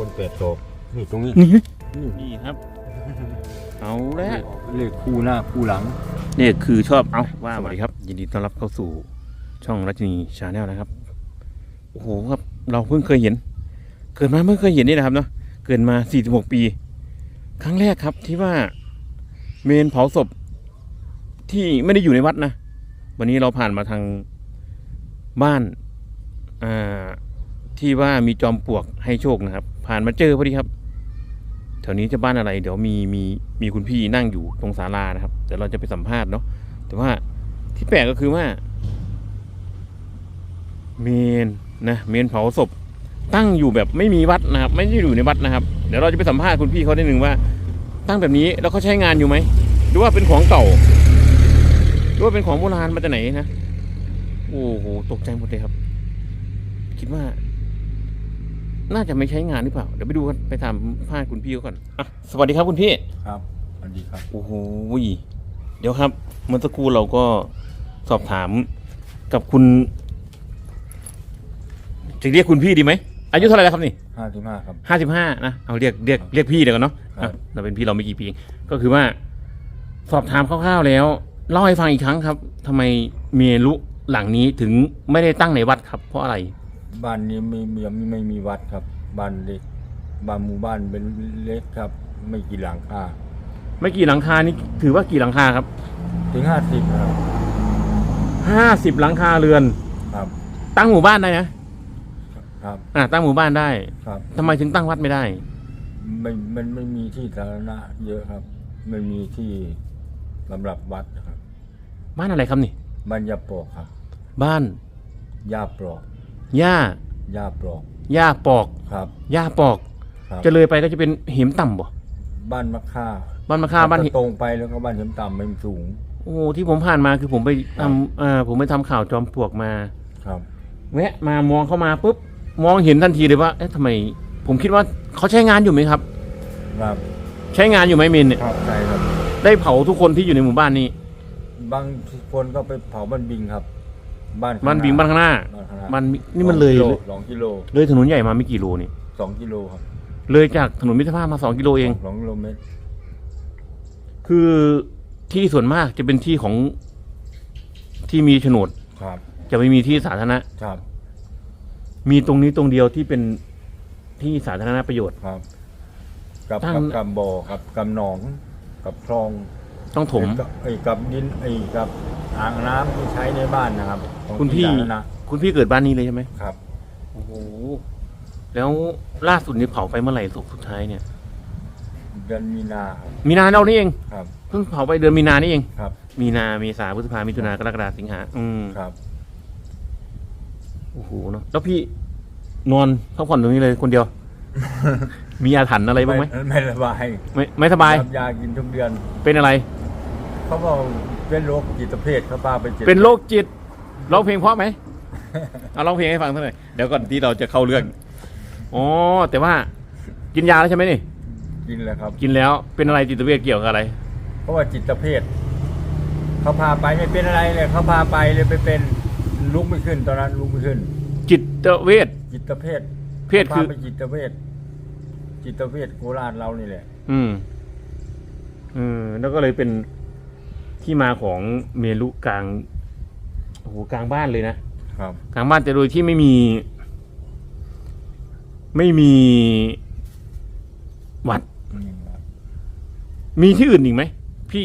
คนแปดศอกนี่ตรงนี้นี่นี่นี่ครับ เอาแล้วเลขคู่หน้าคู่หลังนี่คือชอบเอาว่าสวัสดีครับ ยินดีต้อนรับเข้าสู่ช่องรัชนีชาแนลนะครับโอ้โหครับเราเพิ่งเคยเห็น เกิดมาไม่เคยเห็นนี่นะครับเนาะเกิดมา 46 ปี ครั้งแรกครับที่ว่าเมนเผาศพที่ไม่ได้อยู่ในวัดนะ วันนี้เราผ่านมาทางบ้านอ่า ที่ว่ามีจอมปลวกให้โชคนะครับ ผ่านมาเจอพอดีครับ แถวนี้จะบ้านอะไรเดี๋ยวมีมีมีคุณพี่นั่งอยู่ตรงศาลานะครับเดี๋ยวเราจะไปสัมภาษณ์เนาะแต่ว่าที่แปลกก็คือว่า เมนนะเมนเผาศพ ตั้งอยู่แบบไม่มีวัดนะครับ ไม่ได้อยู่ในวัดนะครับ เดี๋ยวเราจะไปสัมภาษณ์คุณพี่เขาได้หนึ่งว่า ตั้งแบบนี้แล้วเขาใช้งานอยู่ไหมหรือว่าเป็นของเก่าหรือว่าเป็นของโบราณมาจากไหนนะโอ้โหตกใจหมดเลยครับ คิดว่า น่าจะไม่ใช้งานหรือเปล่า เดี๋ยวไปดูกันไปถามพาษณ์คุณพี่เขาก่อนอะสวัสดีครับคุณพี่ ครับสวัสดีครับ โอ้โหเดี๋ยวครับเมื่อสักครู่เราก็สอบถามกับคุณจะเรียกคุณพี่ดีไหมอายุเท่าไหร่แล้วครับนี่ห้าสิบห้าครับห้าสิบห้านะเอาเรียกเรียกเรียกพี่เดี๋ยวกันเนาะครับ อะเราเป็นพี่เราไม่กี่ปีเองก็คือว่า สอบถามคร่าวๆแล้วเล่าให้ฟังอีกครั้งครับทำไมเมรุหลังนี้ถึงไม่ได้ตั้งในวัดครับ เพราะอะไร บ้านนี้ไม่มีไม่ไม่มีวัดครับ บ้านเล็กบ้านหมู่บ้านเป็นเล็กครับ ไม่กี่หลังคาไม่กี่หลังคานี่ถือว่ากี่หลังคาครับถึงห้าสิบครับห้าสิบหลังคาเรือน ครับ ตั้งหมู่บ้านได้นะครับ อ่าตั้งหมู่บ้านได้ครับ ทำไมถึงตั้งวัดไม่ได้ไม่มันไม่มีที่สาธารณะเยอะครับ ไม่มีที่สำหรับวัดนะครับ บ้านอะไรครับนี่ บ้านยาปลอกครับ บ้านยาปลอก ย่ายาปลอกย่าปอกครับย่าปอก ครับจะเลยไปก็จะเป็นหิมต่ำบ่บ้านมะค่าบ้านมะค่าบ้านหิถ้ตรงไปแล้วก็บ้านเข็มต่ำมันสูง โอ้ที่ผมผ่านมาคือผมไปครับทำเอ่อผมไปทำข่าวจอมปลวกมา ครับ แวะมามองเข้ามาปุ๊บมองเห็นทันทีเลยว่าเอ๊ะทำไม ผมคิดว่าเขาใช้งานอยู่ไหมครับ ครับใช้งานอยู่ไหมเมนเนี่ยครับใช่ครับ ได้เผาทุกคนที่อยู่ในหมู่บ้านนี้บางคนก็ไปเผาบ้านบิงครับ บ้านบ้านบิงบ้านข้างหน้า บ้านข้างหน้ามันนี่มันเลยสองกิโสองกิโลเลยถนนใหญ่มาไม่กี่โลนี่ สองกิโลครับเลยจากถนนมิตรภาพมาสองกิโลเอง สองกิโลเมตรคือที่ส่วนมากจะเป็นที่ของที่มีโฉนด ครับ จะไม่มีที่สาธารณะ ครับมีตรงนี้ตรงเดียวที่เป็นที่สาธารณประโยชน์ ครับกับตั้ง กับกับบ่อครับกับหนอง กับคลอง ต้องถมกับไอ้กับดินไอ้กับ อ่างน้ำที่ใช้ในบ้านนะครับของคุณพี่ที่สาธารณะคุณพี่เกิดบ้านนี้เลยใช่ไหมครับ โอ้โหแล้วล่าสุดนี่เผาไปเมื่อไหร่ศพสุดท้ายเนี่ย เดือนมีนาครับมีนาเรานี่เองครับ เพิ่งเผาไปเดือนมีนานี่เองครับ มีนาเมษาพฤษภามิถุนากรกฎาสิงหาอืมครับโอ้โหเนาะแล้วพี่นอนพักผ่อนตรงนี้เลยคนเดียว มีอาถรรพ์อะไรบ้างไหมไม่สบายไม่ไม่สบายรับยากินทุกเดือน เป็นอะไร เขาบอก เป็นโรคจิตเภทเขาพาไปจิตเป็นโรคจิตร้องเพลงเพราะไหมเอาร้องเพลงให้ฟังสักหน่อยเดี๋ยวก่อนที่เราจะเข้าเรื่องอ๋อแต่ว่ากินยาแล้วใช่ไหมนี่ กินแล้วครับ กินแล้วเป็นอะไรจิตเวชเกี่ยวกับอะไร เพราะว่าจิตเภทเขาพาไปไม่เป็นอะไรเลยเขาพาไปเลยไปเป็นลุกไม่ขึ้น ตอนนั้นลุกไม่ขึ้น จิตเวชจิตเภทเพศคือพาไปจิตเวชจิตเวชโคราชเรานี่แหละ อืมอืมแล้วก็เลยเป็น ที่มาของเมลุกลางโอ้โหกลางบ้านเลยนะ ครับ กลางบ้านแต่โดยที่ไม่มี ไม่มีวัดอืมครับมีที่อื่นอีกไหมพี่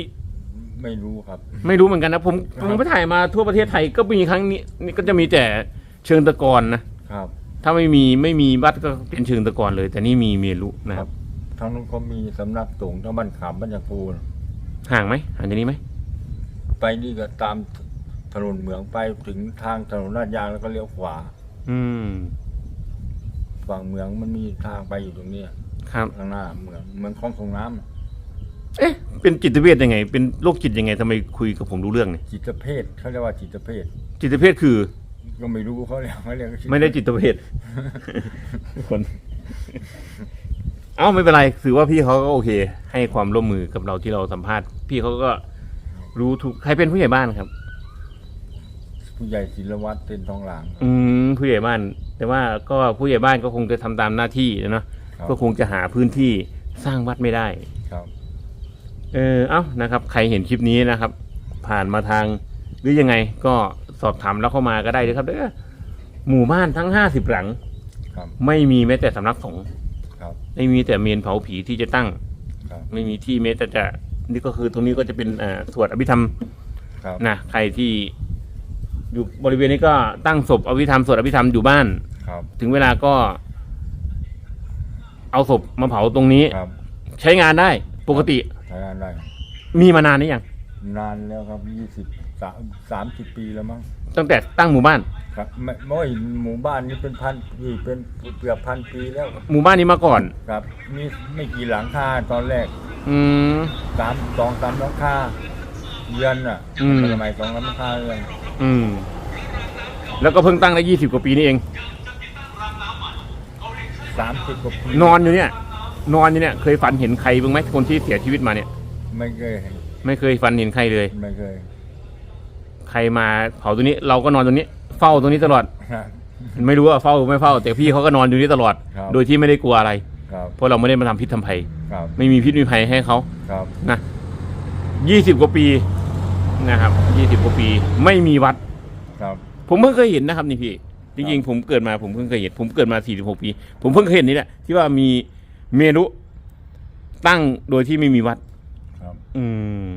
ไม่รู้ครับ ไม่รู้เหมือนกันนะผมคผรับมไปถ่ายมาทั่วประเทศไทยก็มีครั้งนี้นี่ก็จะมีแต่เชิงตะกอนนะครับ ถ้าไม่มีไม่มีวัดก็เป็นเชิงตะกอนเลย แต่นี่มีเมลุนะครับ ทางนู้นเขามีสำนักสงฆ์ทั้งบ้านขามบ้านยาคูนห่างไหมห่างจากนี้ไหม ไปนี่ก็ตามถนนเหมืองไปถึงทางถนนลาดยางแล้วก็เลี้ยวขวา อืม ฝั่งเมืองมันมีทางไปอยู่ตรงเนี้ยครับ ข้างหน้าเมืองเมืองคลองส่งน้ำน่ะเอ๊ะ เป็นจิตเวชยังไง เป็นโรคจิตยังไงทำไมคุยกับผมรู้เรื่องเนี่ยจิตเภทเขาเรียกว่าจิตเภทจิตเภทคือ ก็ไม่รู้เขาเรียกเขาเรียกไม่ได้จิตเภทคน เอ้าไม่เป็นไรถือว่าพี่เขาก็โอเค ให้ความร่วมมือกับเราที่เราสัมภาษณ์ พี่เขาก็ รู้ทุกใครเป็นผู้ใหญ่บ้านครับ ผู้ใหญ่ศิลวัตรเต็นทองหลางอืมผู้ใหญ่บ้าน แต่ว่าก็ผู้ใหญ่บ้านก็คงจะทำตามหน้าที่นะเนาะครับ ก็คงจะหาพื้นที่สร้างวัดไม่ได้ ครับเออเอ้านะครับ ใครเห็นคลิปนี้นะครับ ผ่านมาทาง หรือยังไงก็สอบถามแล้วเข้ามาก็ได้เลยครับเด้อหมู่บ้านทั้งห้าสิบหลัง ครับไม่มีแม้แต่สำนักสงฆ์ครับ ไม่มีแต่เมนเผาผีที่จะตั้ง ครับ ไม่มีที่แม้แต่จะ นี่ก็คือตรงนี้ก็จะเป็นอ่าสวดอภิธรรมครับนะใครที่อยู่บริเวณนี้ก็ตั้งศพอภิธรรมสวดอภิธรรมอยู่บ้าน ครับถึงเวลาก็ เอาศพมาเผาตรงนี้ ครับใช้งานได้ปกติใช้งานได้ มีมานานหรือยัง นานแล้วครับยี่สิบสามสามสิบปีแล้วมั้งตั้งแต่ตั้งหมู่บ้าน ครับไม่ไม่หมู่บ้านนี้เป็นพันปีเป็นเกือบพันปีแล้วหมู่บ้านนี้มาก่อน ครับมีไม่กี่หลังคาตอนแรกอืม สามสองสามหลังคาเยือนอะอืม สมัยสองหลังคาเรือนอืม แล้วก็เพิ่งตั้งได้ยี่สิบกว่าปีนี่เอง สามสิบกว่าปีนอนอยู่เนี่ย นอนอยู่เนี่ย เคยฝันเห็นใครบ้างไหมคนที่เสียชีวิตมาเนี่ย ไม่เคยเห็น ไม่เคยฝันเห็นใครเลย ไม่เคยใครมาเผาตัวนี้ เราก็นอนตรงนี้ เฝ้าตรงนี้ตลอด ครับไม่รู้ว่าเฝ้าหรือไม่เฝ้า แต่พี่เขาก็นอนอยู่นี่ตลอด ครับโดยที่ไม่ได้กลัวอะไร ครับเพราะเราไม่ได้มาทำพิษทำภัย ครับไม่มีพิษมีภัยให้เขาครับนะยี่สิบกว่าปีนะครับยี่สิบกว่าปี ไม่มีวัด ครับผมเพิ่งเคยเห็นนะครับนี่พี่จริงๆผมเกิดมาผมเพิ่งเคยเห็นผมเกิดมา 46 ปี ผมเพิ่งเคยเห็นนี่แหละที่ว่ามีเมรุตั้งโดยที่ไม่มีวัดครับ อืม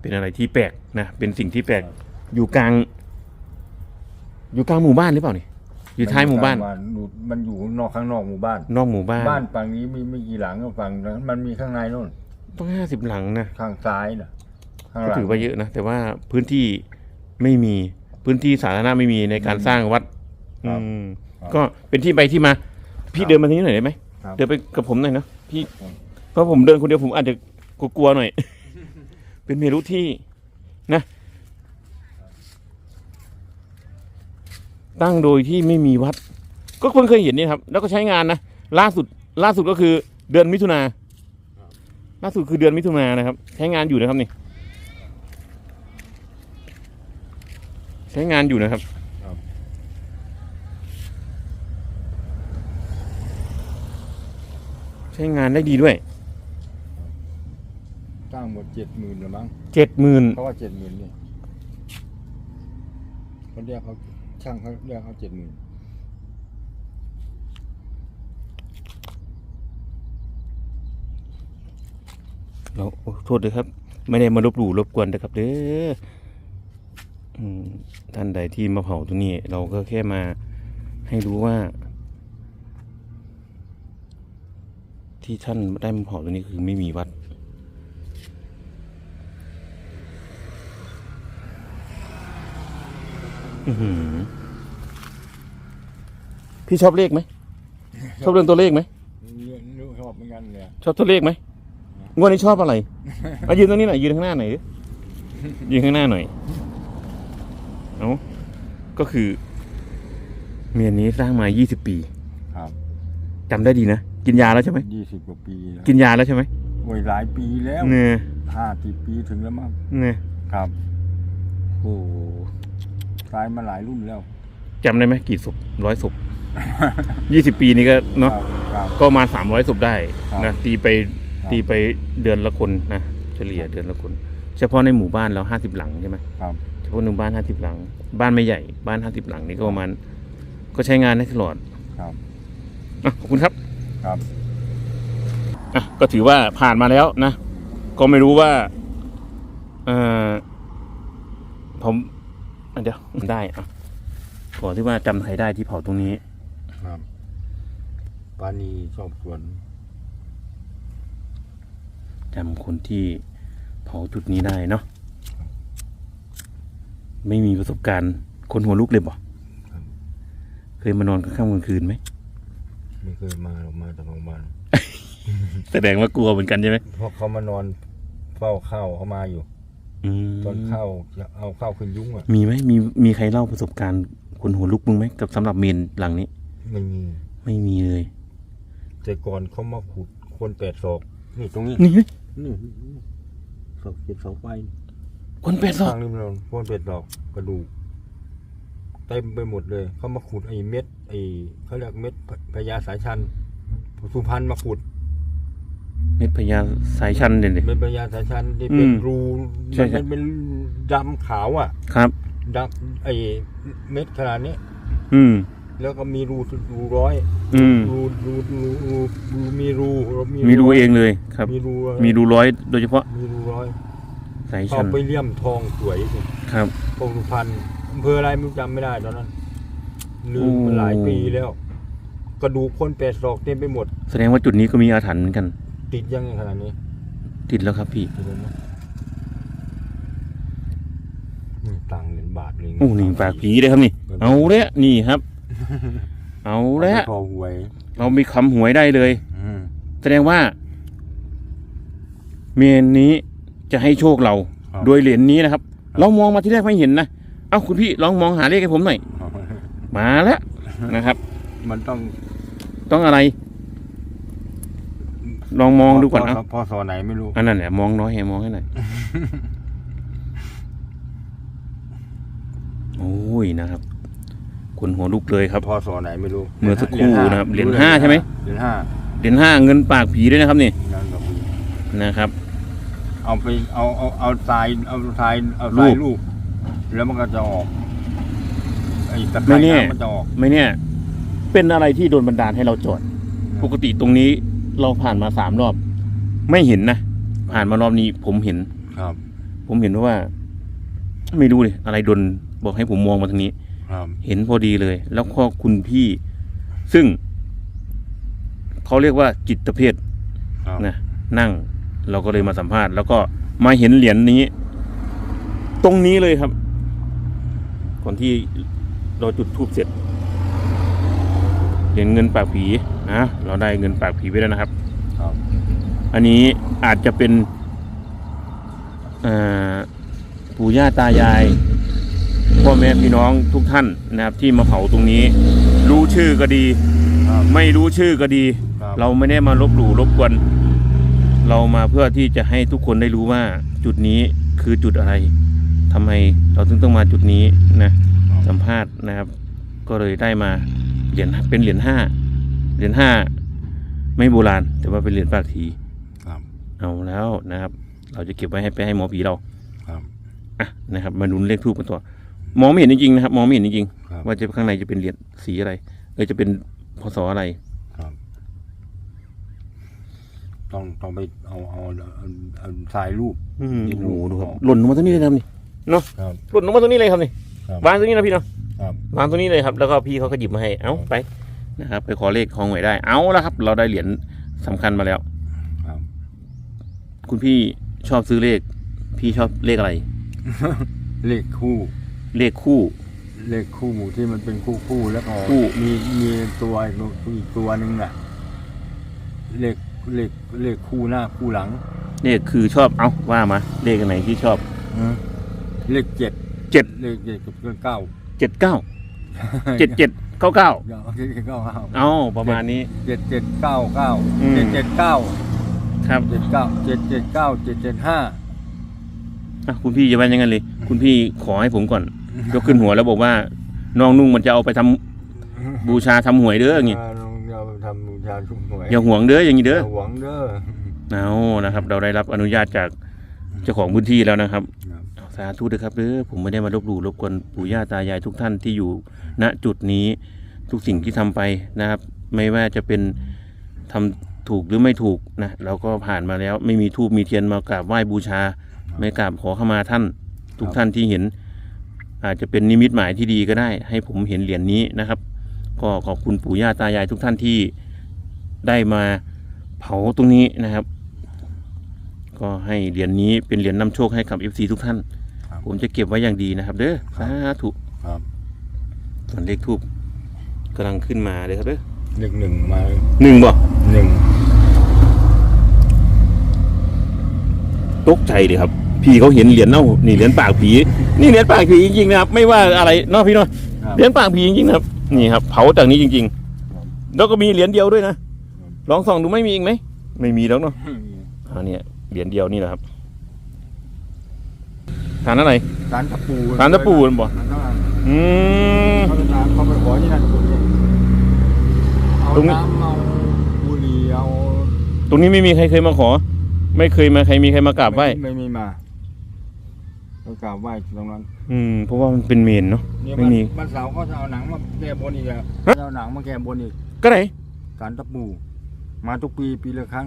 เป็นอะไรที่แปลกนะเป็นสิ่งที่แปลกอยู่กลาง อยู่กลางหมู่บ้านหรือเปล่านี่อยู่ท้ายหมู่บ้านอยู่มันอยู่นอกข้างนอกหมู่บ้าน นอกหมู่บ้าน บ้านฝั่งนี้มีไม่กี่หลังก็ฝั่งนั้นมันมีข้างในนู่นต้องห้าสิบหลังนะข้างซ้ายน่ะข้างหก็ลังถือว่าเยอะนะแต่ว่าพื้นที่ไม่มีพื้นที่สาธารณะไม่มีในการสร้างวัดครับอืมครับก็เป็นที่ไปที่มา พี่ครับเดินมาทางนี้หน่อยได้ไหมครับเดินไปกับผมหน่อยนะพี่ครับเพราะผมเดินคนเดียวผมอาจจะกลัวๆหน่อย เป็นเมรุที่นะ ตั้งโดยที่ไม่มีวัด ก็เพิ่งเคยเห็นนี่ครับ แล้วก็ใช้งานนะล่าสุดล่าสุดก็คือเดือนมิถุนาล่าสุดคือเดือนมิถุนานะครับ ใช้งานอยู่นะครับนี่ ใช้งานอยู่นะครับใช้งานได้ดีด้วยางหมดเจ็ดหมื่นหรือมั้งเจ็ดหมื่นเพราะว่าเจ็ดหมื่นนี่เขาเรียกเขาช่างเขาเรียกเขาเจ็ดหมื่นเราโอ้โทษเลยครับ ไม่ได้มาลบหลู่รบกวนนะครับเด้ออืมท่านใดที่มาเผาตรงนี้ เราก็แค่มาให้รู้ว่า ที่ท่านได้มาเผาตรงนี้คือไม่มีวัด อือหือ พี่ชอบเลขไหม ชอบเรื่องตัวเลขไหมเรื่องนึกชอบเหมือนกันเลยชอบตัวเลขไหมงวดนี้ชอบอะไรมายืนตรงนี้หน่อยยืนข้างหน้าหน่อยดิยืนข้างหน้าหน่อยเอาก็คือ เมียนนี้สร้างมา20ปี ครับจำได้ดีนะ กินยาแล้วใช่ไหมยี่สิบกว่าปีแล้วกินยาแล้วใช่ไหมโอ้ยหลายปีแล้วเนี่ยห้าสิบปีถึงแล้วมั้งเนี่ยครับโอ้โห ตายมาหลายรุ่นแล้วจำได้ไหมกี่ศพร้อยศพยี่สิบปีนี้ก็เนาะครับครับก็มาสามร้อยศพได้ครับนะตีไปครับ ตีไปเดือนละคนนะเฉลี่ยเดือนละคน เฉพาะในหมู่บ้านเราห้าสิบหลังใช่ไหมครับ เฉพาะหนึ่งบ้านห้าสิบหลัง บ้านไม่ใหญ่บ้านห้าสิบหลังนี่ก็ประมาณก็ใช้งานได้ตลอดครับ อะขอบคุณครับ ครับ อะก็ถือว่าผ่านมาแล้วนะ ก็ไม่รู้ว่าเออผมอะ เดี๋ยวได้อะขอที่ว่าจำใครได้ที่เผาตรงนี้ ครับปานีชอบสวนจำคนที่เผาจุดนี้ได้เนาะไม่มีประสบการณ์ คนหัวลุกเลยบ่เคยมานอนกลางค่ำกลางคืนไหมไม่เคยมาหรอกมาแต่บางวันแสดงว่ากลัวเหมือนกันใช่ไหมเพราะเขามานอนเฝ้าข้าวเขามาอยู่อืม ตอนข้าวจะเอาข้าวขึ้นยุ้งอะมีไหมมีมีใครเล่าประสบการณ์คนหัวลุกมึงไหมกับสำหรับเมนหลังนี้ ไม่มี ไม่มีเลย แต่ก่อนเขามาขุดคนแปดศอกนี่ตรงนี้นี่ไงนี่ศอกเจ็ดศอกไปคนเป็ดสอทางริมถนนคนแปดศอกกระดูกเต็มไปหมดเลยเขามาขุดไอ้เม็ดไอ้เขาเรียกเม็ดพญาสายชันพสุพรรณมาขุด เม็ดพญาสายชันเด่นเป็นพญาสายชันที่เป็นอืมรูใช่มันใช่เป็นดำขาวอะครับ ดำไอเม็ดขนาดนี้ อืม แล้วก็มีรูรูร้อย อืม รูรูรูรูรูมีรูมีรูเองเลยครับ มีรูมีรูร้อยโดยเฉพาะมีรูร้อยสายเข้าชันไปเลี่ยมทองสวยสิครับพงสุพรรณอำเภออะไรไม่รู้จำไม่ได้ตอนนั้นลืมโอ้มาหลายปีแล้ว กระดูกคนแปดศอกเต็มไปหมด แสดงว่าจุดนี้ก็มีอาถรรพ์เหมือนกัน ติดยังไงขนาดนี้ติดแล้วครับพี่ติดแล้วนะนี่ตังค์เหรียญบาทเลยโอ้นี่ปากผีเลยครับนี่ เอาแล้วนี่ครับ เอาแล้วพอหวย เรามีคำหวยได้เลยอืมแสดงว่า เมนนี้จะให้โชคเราครับโดยเหรียญนี้นะครับ เรามองมาที่แรกไม่เห็นนะเอ้าคุณพี่ลองมองหาเลขให้ผมหน่อยมาแล้วนะครับ มันต้องต้องอะไร ลองมองดูก่อนเอาพอสอไหนไม่รู้อันนั้นแหละมองน้อยให้มองให้หน่อยโอ้ยนะครับคนหัวลุกเลยครับพอสอไหนไม่รู้เมื่อสักครู่นะครับเหรียญห้าใช่ไหมเหรียญห้าเหรียญห้าเงินปากผีด้วยนะครับนี่นั่นก็คือนะครับ เอาไปเอาเอาเอาทรายเอาทรายเอาทรายรูปรูปแล้วมันก็จะออกไอ้ตะไคไม่ร้แน่น้ำมันจะออกไม่เนี่ยเป็นอะไรที่โดนบันดาลให้เราจอด ปกติตรงนี้ เราผ่านมาสามรอบ ไม่เห็นนะผ่านมารอบนี้ ผมเห็น ครับ ผมเห็นว่า ไม่รู้เลยอะไรโดนบอกให้ผมมองมาทางนี้ ครับ เห็นพอดีเลย แล้วก็คุณพี่ ซึ่งเขาเรียกว่าจิตเภทครับ นะนั่ง เราก็เลยมาสัมภาษณ์ แล้วก็มาเห็นเหรียญนี้ ตรงนี้เลยครับก่อนที่เราจุดทูบเสร็จ เหรียญเงินปากผีนะเราได้เงินปากผีไปแล้วนะครับ ครับอันนี้อาจจะเป็นเอ่อปู่ย่าตายายพ่อแม่พี่น้องทุกท่านนะครับที่มาเผาตรงนี้ รู้ชื่อก็ดี ครับ ไม่รู้ชื่อก็ดี ครับ เราไม่ได้มาลบหลู่รบกวนเรามาเพื่อที่จะให้ทุกคนได้รู้ว่าจุดนี้คือจุดอะไรทำไมเราถึงต้องมาจุดนี้นะ สัมภาษณ์นะครับ ก็เลยได้มา เหรียญเป็นเหรียญห้าเหรียญห้าไม่โบราณ แต่ว่าเป็นเหรียญปากผีครับ เอาแล้วนะครับ เราจะเก็บไว้ให้ไปให้หมอผีเราครับอะนะครับ มาดูเลขทูปกันตัวมองไม่เห็นจริงๆนะครับ มองไม่เห็นจริงครับๆว่าจะข้างในจะเป็นเหรียญสีอะไรเออจะเป็นพศอะไร ครับ ต้องต้องไปเอาเอาเอาเอาทรายรูป อืมนี่โอ้ดูโหดูครับหล่นลงมาตรงนี้เลยครับนี่เนาะครับ หล่นลงมาตรงนี้เลยครับนี่ครับ วางตรงนี้นะพี่เนาะ ครับวางตรงนี้เลยครับ แล้วก็พี่เขาก็หยิบมาให้ เอ้าไปนะครับ ไปขอเลขของหวยได้ เอาแล้วครับ เราได้เหรียญสำคัญมาแล้วครับ คุณพี่ชอบซื้อเลข พี่ชอบเลขอะไร เลขคู่เลขคู่ เลขคู่ที่มันเป็นคู่คู่แล้วก็คู่ มีมีตัวอีกอีกตัวหนึ่งอะ เลขเลขเลขคู่หน้าคู่หลังเลขคือชอบ เอ้าว่ามา เลขอันไหนที่ชอบ เลขเจ็ดเจ็ด เลขเจ็ดกับเลขเก้า เจ็ดเก้าเจ็ดเจ็ดเก้าเก้าเก้าเจ็ดเก้าเก้าเอาประมาณนี้เจ็ดเจ็ดเก้าเก้าอืมเจ็ดเจ็ดเก้าครับเจ็ดเก้าเจ็ดเจ็ดเก้าเจ็ดเจ็ดห้าอะคุณพี่จะว่ายังไงเลย คุณพี่ขอให้ผมก่อนยกขึ้นหัวแล้วบอกว่าน้องนุ่งมันจะเอาไปทำบูชาทำหวยเด้ออย่างงี้ลงเราทำบูชาชุมหวยอย่าห่วงเด้ออย่างงี้เด้ออย่าหวังเด้อเอานะครับ เราได้รับอนุญาตจากเจ้าของพื้นที่แล้วนะครับครับ สาธุเด้อครับเด้อผมไม่ได้มาลบหลู่รบกวนปู่ย่าตายายทุกท่านที่อยู่ณจุดนี้ทุกสิ่งที่ทำไปนะครับ ไม่ว่าจะเป็นทำถูกหรือไม่ถูกนะเราก็ผ่านมาแล้ว ไม่มีทูบมีเทียนมากราบไหว้บูชา ไม่กราบขอขมาท่าน ทุกท่านที่เห็น อาจจะเป็นนิมิตหมายที่ดีก็ได้ ให้ผมเห็นเหรียญนี้นะครับ ก็ขอบคุณปู่ย่าตายายทุกท่านที่ได้มาเผาตรงนี้นะครับ ก็ให้เหรียญนี้เป็นเหรียญนำโชคให้กับ FC ทุกท่าน ผมจะเก็บไว้อย่างดีนะครับ เด้อสาธุครับส่วนเลขทูบกำลังขึ้นมาเลยครับเด้อเลขหนึ่งมาหนึ่งบ่หนึ่งตกใจเลยครับ พี่เขาเห็นเหรียญเน่านี่เหรียญปากผี นี่เหรียญปากผีจริงๆนะครับ ไม่ว่าอะไรเนาะพี่เนาะครับเหรียญปากผีจริงๆนะครับ นี่ครับ เผาจากนี้จริง ๆ แล้วก็มีเหรียญเดียวด้วยนะลองส่องดูไม่มีอีกไหมไม่มีแล้วเนาะอันนี้เหรียญเดียวนี่แหละครับ ฐานอะไรสารตะปูศาลตะปูนั่นบ่สารตะปูอืมเขาไปถามเขาไปขอที่นั่นคนนี้เอาตรงนี้น้ำเอาบุหรี่รงนี้ไม่มีใครเคยมาขอ ไม่เคยมาใครมีใครมากราบไหว้ไม่ไม่มาก็กราบไหว้ตรงนั้น อืมเพราะว่ามันเป็นเมนเนาะเนี่ยไม่วันมีวันเสาร์เขาจะเอาหนังมาแก้บนอีกอะฮะจะเอาหนังมาแก้บนอีกก็ไหนสารตะปูมาทุกปีปีละครั้ง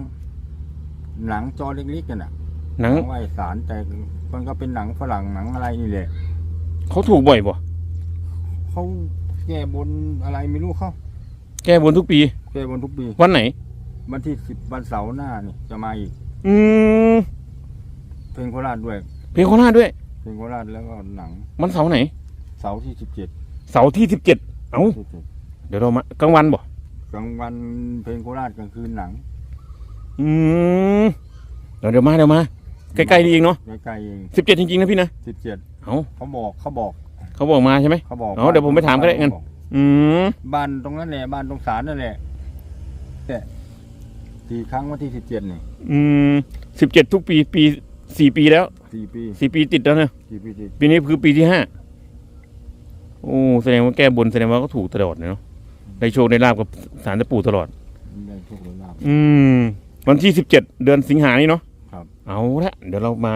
หนังจอเล็กๆกันน่ะ หนังไหว้สารแต่มันก็เป็นหนังฝรั่งหนังอะไรนี่แหละเขาถูกบ่อยบ่เขาแก้บนอะไรไม่รู้เขาแก้บนทุกปี แก้บนทุกปี วันไหน วันที่สิบวันเสาร์หน้านี่จะมาอีก อืมเพลงโคราชด้วย เพลงโคราชด้วย เพลงโคราชแล้วก็หนัง วันเสาร์ไหน เสาร์ที่สิบเจ็ดเสาร์ที่สิบเจ็ดเอ้าเดี๋ยวเรามากลางวันบ่กลางวันเพลงโคราชกลางคืนหนัง อืมเดี๋ยวเดี๋ยวมาเดี๋ยวมา ใกล้ๆนี่เองเนาะใกล้ๆเองสิบเจ็ดจริงๆนะพี่นะสิบเจ็ดเอ้าเขาบอกเขาบอกเขาบอกมาใช่ไหมเขาบอกอ๋อเดี๋ยวผมไปถามก็ได้งั้นอืมบ้านตรงนั้นแหละบ้านตรงศาลนั่นแหละแต่สี่ครั้งวันที่สิบเจ็ดนี่อืมสิบเจ็ดทุกปีปีสี่ปีแล้วสี่ปีสี่ปีติดแล้วเนี่ยสี่ปีติดปีนี้คือปีที่ห้าโอ้แสดงว่าแก้บนแสดงว่าก็ถูกตลอดเนาะได้โชคได้ลาบกับสารตะปู่ตลอดได้โชคได้ลาภอืมวันที่สิบเจ็ดเดือนสิงหานี่เนาะครับ เอาละเดี๋ยวเรามา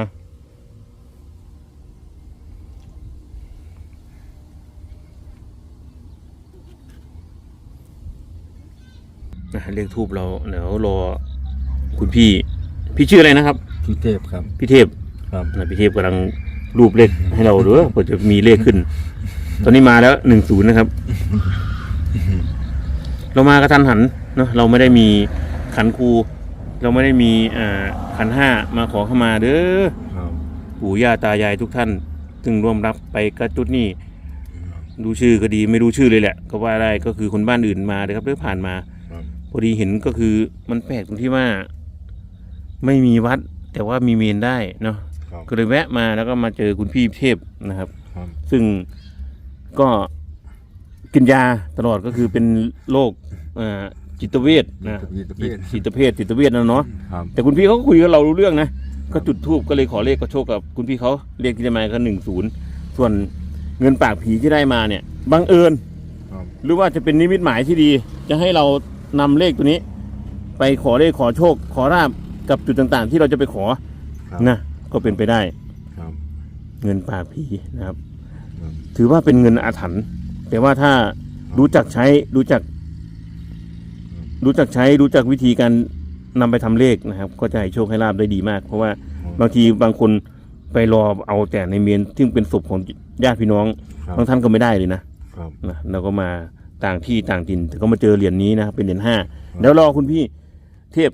นะเรียกทูบเราเดี๋ยวรอคุณพี่ พี่ชื่ออะไรนะครับ พี่เทพครับพี่เทพครับนะพี่เทพกำลังรูปเลขให้เราดูว่าเผื่อจะมีเลขขึ้น ตอนนี้มาแล้วหนึ่งศูนย์นะครับ เรามากระทันหันเนาะเราไม่ได้มีขันครู เราไม่ได้มีอ่าขันห้ามาขอเข้ามาเด้อครับปู่ย่าตายายทุกท่านซึ่งร่วมรับไปกระจุดนี่ดูชื่อก็ดีไม่รู้ชื่อเลยแหละ ก็ว่าได้ก็คือคนบ้านอื่นมาเลยครับเรื่องผ่านมา ครับพอดีเห็นก็คือมันแปลกตรงที่ว่า ไม่มีวัด แต่ว่ามีเมนได้เนาะครับก็เลยแวะมาแล้วก็มาเจอคุณพี่เทพนะครับ ครับซึ่งก็กินยาตลอดก็คือเป็นโรคเอ่อ จิตเวชนะจิตเวช จิตเภทจิตเวชนะเนาะครับแต่คุณพี่เขาก็คุยกับเรารู้เรื่องนะก็จุดทูบก็เลยขอเลขก็โชคกับคุณพี่เขาเลขที่ได้มาก็หนึ่งศูนย์ส่วนเงินปากผีที่ได้มาเนี่ยบังเอิญครับ หรือว่าจะเป็นนิมิตหมายที่ดี จะให้เรานำเลขตัวนี้ ไปขอเลขขอโชค ขอราบกับจุดต่างๆ ที่เราจะไปขอครับนะก็เป็นไปได้ ครับ เงินปากผีนะครับ ครับ ถือว่าเป็นเงินอาถรรพ์แต่ว่าถ้ารู้จักใช้รู้จัก รู้จักใช้รู้จักวิธีการนำไปทำเลขนะครับ ก็จะให้โชคให้ลาบได้ดีมาก เพราะว่าบางทีบางคนไปรอเอาแต่ในเมนซึ่งเป็นศพของญาติพี่น้องครับบางท่านก็ไม่ได้เลยนะ ครับ นะเราก็มาต่างที่ต่างถิ่นแต่ก็มาเจอเหรียญนี้นะครับเป็นเหรียญห้าเดี๋ยวรอคุณพี่เทพ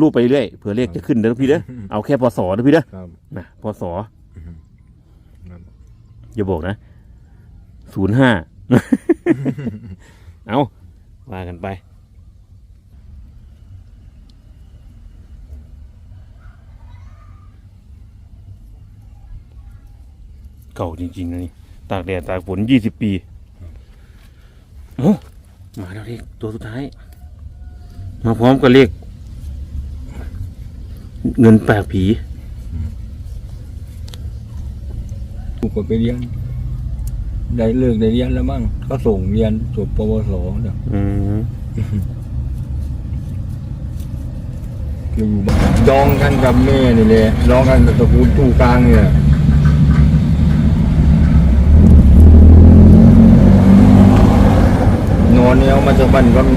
รูปไปเรื่อยเผื่อเลขจะขึ้นเด้อพี่เด้อเอาแค่พศเด้อพี่เด้อครับนะพศครับอย่าบอกนะศูนย์ห้าเอาว่ากันไป เก่าจริงๆนะนี่ ตากแดดตากฝนยี่สิบปีโอ้มาแล้วเลขตัวสุดท้าย มาพร้อมกับเลขเงินแปลกผีลูกก็ไปเรียน ได้เลิกได้เรียนแล้วมั้งก็ส่งเรียนจบปวสเนี่ยอืมอยู่บ้านดองกันกับแม่นี่แหละดองกันกับตระกูลตู้กลางเนี่ยนอน เนี่ยเอามาจากบ้านร้อน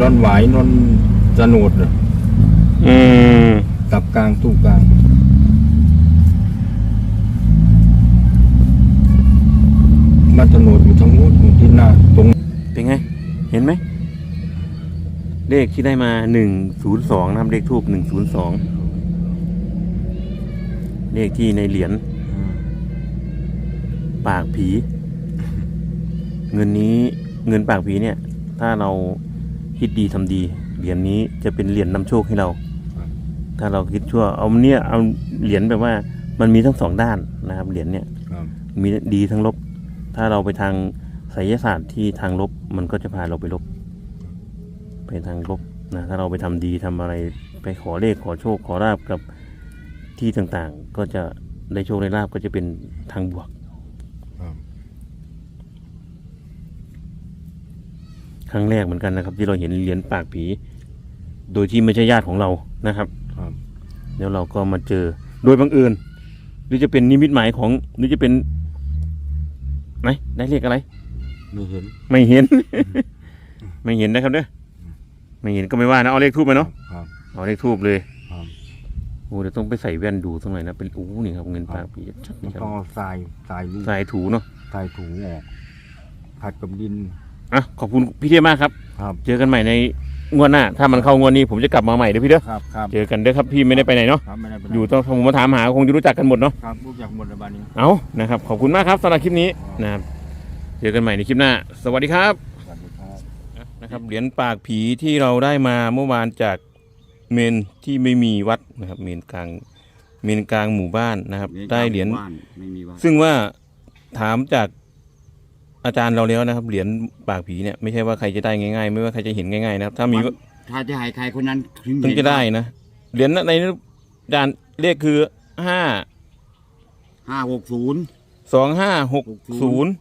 ร้อนไหวายนอนสนุดน่ะอืมตับกลางตู้กลางมันสนุดอยู่ทั้งหมดที่หน้าตรงเป็นไง เห็นไหม เลขที่ได้มาหนึ่งศูนย์สองนะครับเลขทูบหนึ่งศูนย์สองเลขที่ในเหรียญปากผี เงินนี้ เงินปากผีเนี่ย ถ้าเราคิดดีทำดีเหรียญนี้จะเป็นเหรียญนำโชคให้เราครับถ้าเราคิดชั่วเอาเนี่ยเอาเหรียญแบบว่ามันมีทั้งสองด้านนะครับเหรียญเนี่ยครับมีดีทั้งลบ ถ้าเราไปทางไสยศาสตร์ที่ทางลบมันก็จะพาเราไปลบ ไปทางลบนะถ้าเราไปทำดีทำอะไรไปขอเลขขอโชคขอลาบกับที่ต่างๆ ก็จะได้โชคได้ลาบก็จะเป็นทางบวก ครับ ครั้งแรกเหมือนกันนะครับ ที่เราเห็นเหรียญปากผี โดยที่ไม่ใช่ญาติของเรานะครับ ครับ แล้วเราก็มาเจอโดยบังเอิญหรือจะเป็นนิมิตหมายของหรือจะเป็นไหนได้เลขอะไร ไม่เห็นไม่เห็น ไม่เห็นนะครับเด้อไม่เห็นก็ไม่ว่านะเอาเลขทูบมาเนาะครับเอาเลขทูบเลยครับโอ้เดี๋ยวต้องไปใส่แว่นดูตรงไหนนะเป็นอู้นี่ครับเงินปากปีชัดมันี่นครัต้องบเอาทรายทรายลูกสายถูเนาะทรายถูออกผัดกับดิน อะขอบคุณพี่เทียมากครับ ครับเจอกันใหม่ในงวดหน้า ถ้ามันเข้างวดนี้ผมจะกลับมาใหม่เด้อพี่เด้อครับครับเจอกันเด้อครับพี่ไม่ได้ไปไหนเนาะครับไม่ได้เป็นไรอยู่ต้องผมมาถามหาคงจะรู้จักกันหมดเนาะครับรู้จักหมดระบาดนี้ เอานะครับขอบคุณมากครับสำหรับคลิปนี้นะครับเจอกันใหม่ในคลิปหน้า สวัสดีครับ สวัสดีครับ นะครับเหรียญปากผีที่เราได้มาเมื่อวานจากเมนที่ไม่มีวัดนะครับ เมนกลางเมนกลางหมู่บ้านนะครับ ได้เหรียญบ้านไม่มีบ้านซึ่งว่าถามจาก อาจารย์เราแล้วนะครับ เหรียญปากผีเนี่ยไม่ใช่ว่าใครจะได้ง่ายๆ ไม่ว่าใครจะเห็นง่ายๆนะครับ ถ้ามีนถ้าจะให้ใครคนนั้นถึงถึงจะได้นะเหรียญในอาจารย์เลขคือห้าห้าหกศูนย์สองห้าหกศูนย์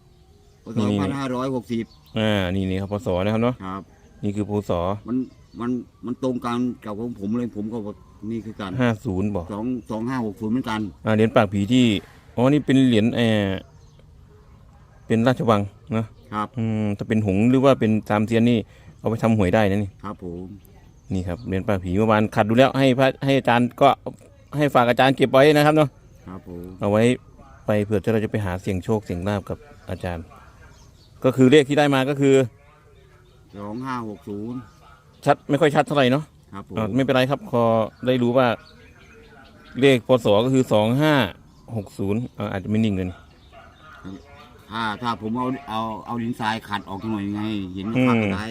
พศนี่พันห้าร้อยหกสิบอ่านี่นี่ครับพศนะครับเนาะครับ นี่คือพศมันมันมันตรงกันกับของผมเลยผมก็บอกนี่คือกันห้าศูนย์บอกสองสองห้าหกศูนย์เหมือนกันอ่าเหรียญปากผีที่อ๋อนี่เป็นเหรียญเออ เป็นราชวังเนาะครับอืมถ้าเป็นหงส์หรือว่าเป็นสามเทียนนี่เอาไปทำหวยได้นะนี่ครับผมนี่ครับเหรียญปากผีเมื่อวานขัดดูแล้วให้พระให้อาจารย์ก็ให้ฝากอาจารย์เก็บไว้นะครับเนาะครับผมเอาไว้ไปเผื่อเราจะไปหาเสี่ยงโชคเสี่ยงลาบกับอาจารย์ ก็คือเลขที่ได้มาก็คือสองห้าหกศูนย์ชัดไม่ค่อยชัดเท่าไหร่เนาะครับผมอ่าไม่เป็นไรครับพอได้รู้ว่า เลขพศก็คือสองห้าหกศูนย์อาจจะไม่นิ่งเลยนี่ ถ้าถ้าผมเอาเอาเอาดินทรายขัดออกหน่อยไงเห็นอืมภาพอะไร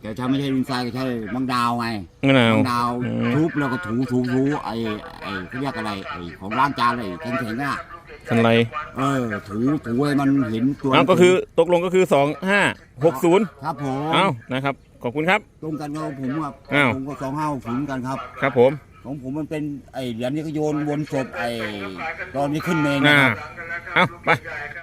แต่ถ้าไม่ใช่ดินทรายก็ใช่บางดาวไงมะนาวบางดาวอืมทุบแล้วก็ถูถูถูไอ้ไอ้เขาเรียกอะไรไอ้ของล้างจานอะไรแข็งๆอะทันไรเออ ถูถูให้มันเห็นตัวเอาก็คือตกลงก็คือสองห้าหกศูนย์ครับผม เอานะครับ ขอบคุณครับ ตรงกันกับผมครับอ้าว ผมก็สองห้าศูนย์กันครับ ครับผม ของผมมันเป็นไอ้เหรียญนี้ก็โยนบนศพไอ้ตอนนี้ขึ้นเมนอ่านะครับ เอาไป